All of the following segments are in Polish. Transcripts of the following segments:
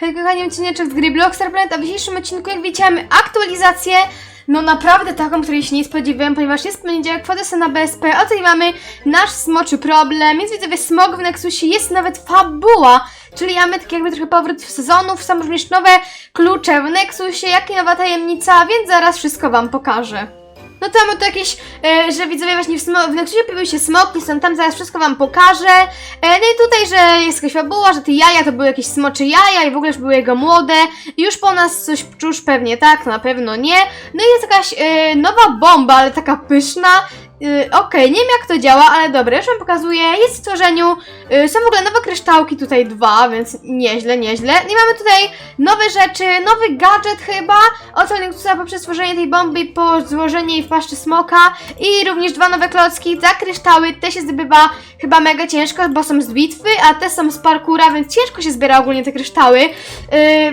Hej kochani, odcineczek z gry Blockstar Planet, a w dzisiejszym odcinku, jak widzicie, mamy aktualizację, no naprawdę taką, której się nie spodziewałem, ponieważ jest poniedziałek, sobie na BSP, a tutaj mamy nasz smoczy problem, więc widzowie, smog w Nexusie jest nawet fabuła, czyli mamy tak jakby trochę powrót sezonów, są również nowe klucze w Nexusie, jak i nowa tajemnica, więc zaraz wszystko wam pokażę. No to mamy tu jakieś, e, że widzowie właśnie w, smo- w pojawiły się smoki, są tam, zaraz wszystko wam pokażę. E, no i tutaj, że jest jakaś fabuła, że te jaja to były jakieś smocze jaja i w ogóle już były jego młode. Już po nas coś czusz pewnie tak, na pewno nie. No i jest jakaś e, nowa bomba, ale taka pyszna. E, Okej, nie wiem jak to działa, ale dobra, już wam pokazuję. Jest w stworzeniu, e, są w ogóle nowe kryształki, tutaj dwa, więc nieźle, nieźle. I mamy tutaj nowe rzeczy, nowy gadżet chyba. Oto Nexusa poprzez stworzenie tej bomby po złożenie jej w paszczy smoka i również dwa nowe klocki za kryształy. Te się zdobywa chyba mega ciężko, bo są z bitwy, a te są z parkura, więc ciężko się zbiera ogólnie te kryształy. Yy,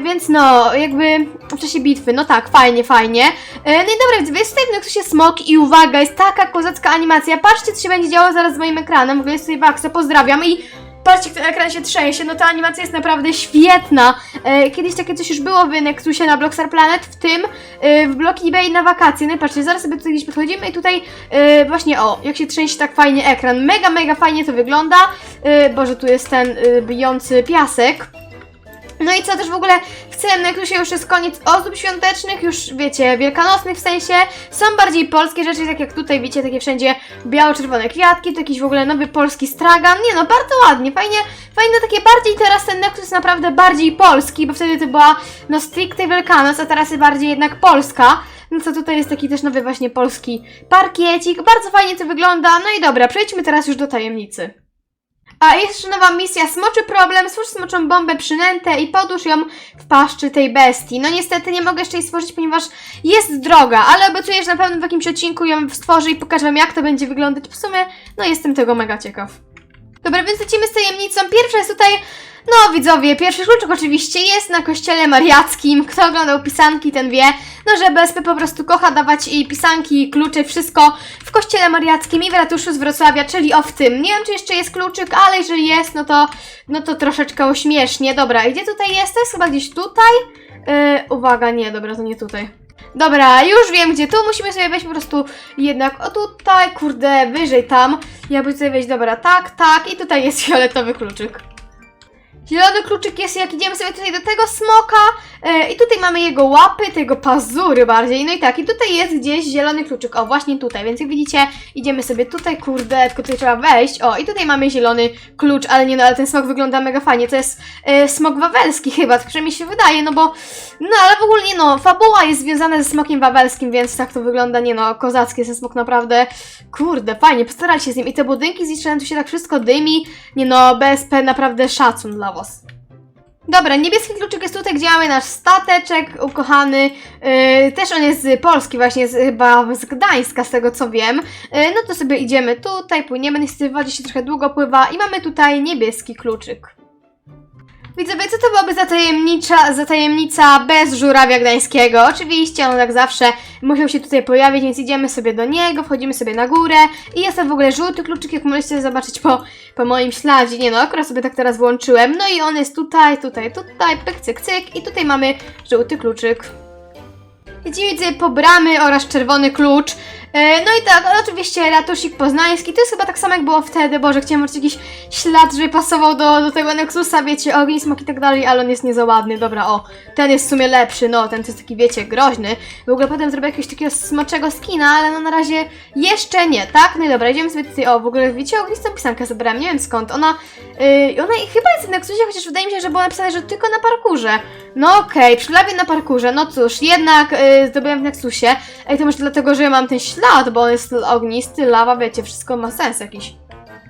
więc no, jakby w czasie bitwy, no tak, fajnie, fajnie. Yy, no i dobra, więc jest tutaj w Nexusie smok i uwaga, jest taka kozacka animacja. Patrzcie, co się będzie działo zaraz z moim ekranem. W ogóle jest tutaj Waxo, pozdrawiam i Patrzcie, ten ekran się trzęsie, no ta animacja jest naprawdę świetna. E, kiedyś takie coś już było w Nexusie na Blockstar Planet, w tym e, w Block eBay na wakacje. No patrzcie, zaraz sobie tutaj gdzieś podchodzimy i tutaj e, właśnie, o, jak się trzęsie tak fajnie ekran. Mega, mega fajnie to wygląda. Boże, tu jest ten bijący piasek. No i co też w ogóle w całym Nexusie już jest koniec ozdób świątecznych, już wiecie, wielkanocnych w sensie. Są bardziej polskie rzeczy, tak jak tutaj widzicie, takie wszędzie biało-czerwone kwiatki, to jakiś w ogóle nowy polski stragan. Nie no, bardzo ładnie, fajnie, fajne takie bardziej teraz ten Nexus jest naprawdę bardziej polski, bo wtedy to była no stricte Wielkanoc, a teraz jest bardziej jednak polska. No co tutaj jest taki też nowy właśnie polski parkiecik, bardzo fajnie to wygląda. No i dobra, przejdźmy teraz już do tajemnicy. A jeszcze nowa misja Smoczy Problem, stwórz smoczą bombę przynętę i podłóż ją w paszczy tej bestii. No niestety nie mogę jeszcze jej stworzyć, ponieważ jest droga, ale obiecuję, że na pewno w jakimś odcinku ją stworzę i pokażę wam jak to będzie wyglądać. W sumie, no jestem tego mega ciekaw. Dobra, więc lecimy z tajemnicą. Pierwsza jest tutaj, no widzowie, pierwszy kluczyk oczywiście jest na kościele mariackim. Kto oglądał pisanki, ten wie, no że BSP po prostu kocha dawać i pisanki, klucze, wszystko w kościele mariackim i w ratuszu z Wrocławia, czyli o w tym. Nie wiem, czy jeszcze jest kluczyk, ale jeżeli jest, no to, no to troszeczkę ośmiesznie. Dobra, gdzie tutaj jest? Jest chyba gdzieś tutaj? Yy, uwaga, nie, dobra, to nie tutaj. Dobra, już wiem gdzie. Tu musimy sobie wejść po prostu jednak o tutaj, kurde, wyżej tam. Jakby tutaj wejść, dobra, tak, tak. I tutaj jest fioletowy kluczyk. Zielony kluczyk jest, jak idziemy sobie tutaj do tego smoka. E, i tutaj mamy jego łapy, tego pazury bardziej, no i tak, i tutaj jest gdzieś zielony kluczyk, o właśnie tutaj, więc jak widzicie, idziemy sobie tutaj, kurde, tylko tutaj trzeba wejść, o i tutaj mamy zielony klucz, ale nie no, ale ten smok wygląda mega fajnie, to jest e, smok wawelski chyba, tak przynajmniej się wydaje, no bo, no ale w ogóle nie no, fabuła jest związana ze smokiem wawelskim, więc tak to wygląda, nie no, kozacki jest ten smok naprawdę, kurde, fajnie, postarali się z nim. I te budynki zniszczone, tu się tak wszystko dymi, nie no, BSP naprawdę szacun dla Dobra, niebieski kluczyk jest tutaj, gdzie mamy nasz stateczek ukochany. Yy, też on jest z Polski, właśnie z, chyba z Gdańska, z tego co wiem. Yy, no to sobie idziemy tutaj, płyniemy, niestety w wodzie się trochę długo pływa i mamy tutaj niebieski kluczyk. Widzowie, co to byłaby za tajemnicza, za tajemnica bez żurawia gdańskiego? Oczywiście, on jak zawsze musiał się tutaj pojawić, więc idziemy sobie do niego, wchodzimy sobie na górę i jest to w ogóle żółty kluczyk, jak możecie zobaczyć po, po moim śladzie. Nie no, akurat sobie tak teraz włączyłem. No i on jest tutaj, tutaj, tutaj, pyk, cyk, cyk i tutaj mamy żółty kluczyk. Idziemy widzę po bramy oraz czerwony klucz. E, No i tak, oczywiście ratusik poznański. To jest chyba tak samo jak było wtedy. Boże, chciałem mieć jakiś ślad, żeby pasował do, do tego Nexusa, wiecie, ogień, smok i tak dalej, ale on jest nie za ładny. Dobra, o, ten jest w sumie lepszy, no, ten to jest taki, wiecie, groźny. W ogóle potem zrobię jakiegoś takiego smoczego skina, ale no na razie jeszcze nie, tak? No i dobra, idziemy sobie tutaj, o, w ogóle widzicie, ognistą pisankę zebrałem, nie wiem skąd. Ona, yy, ona chyba jest w Nexusie, chociaż wydaje mi się, że było napisane, że tylko na parkurze. No okej, lawie na parkurze, no cóż, jednak yy, zdobyłem w Nexusie. Ej, to może dlatego, że ja mam ten ślad, bo on jest ognisty, lawa, wiecie, wszystko ma sens jakiś.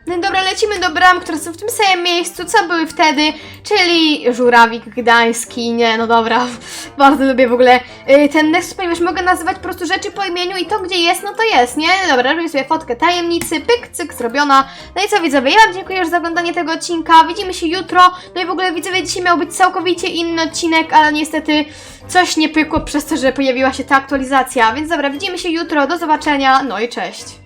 No dobra, lecimy do bram, które są w tym samym miejscu, co były wtedy, czyli Żurawik Gdański, nie, no dobra, bardzo lubię w ogóle yy, ten Nexus, ponieważ mogę nazywać po prostu rzeczy po imieniu i to, gdzie jest, no to jest, nie? Dobra, robimy sobie fotkę tajemnicy, pyk, cyk, zrobiona. No i co widzowie, ja Wam dziękuję już za oglądanie tego odcinka, widzimy się jutro, no i w ogóle widzowie, dzisiaj miał być całkowicie inny odcinek, ale niestety coś nie pykło przez to, że pojawiła się ta aktualizacja, więc dobra, widzimy się jutro, do zobaczenia, no i cześć.